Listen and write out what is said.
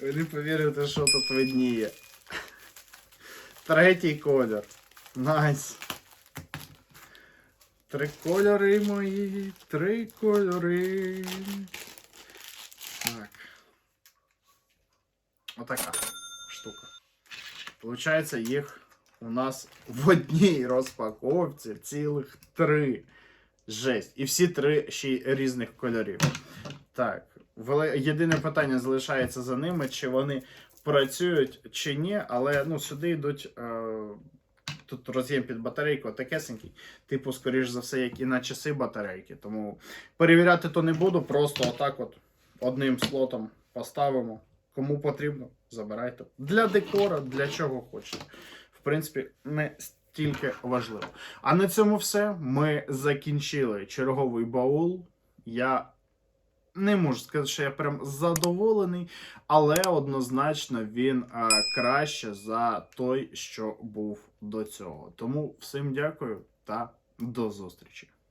Ви не повірите, що тут видніє. Третій колір. Найс. Три кольори мої. Три кольори. Так. Отака штука. Получається, їх у нас в одній розпаковці цілих три. Жесть. І всі три ще різних кольорів. Так. Єдине питання залишається за ними, чи вони працюють чи ні, але ну, сюди йдуть. Е- Тут роз'єм під батарейку такесенький, типу, скоріш за все, як і на часи батарейки. Тому перевіряти то не буду, просто отак от одним слотом поставимо. Кому потрібно, забирайте. Для декора, для чого хочете. В принципі, не стільки важливо. А на цьому все. Ми закінчили черговий баул. Я не можу сказати, що я прям задоволений, але однозначно він а, краще за той, що був до цього. Тому всім дякую та до зустрічі.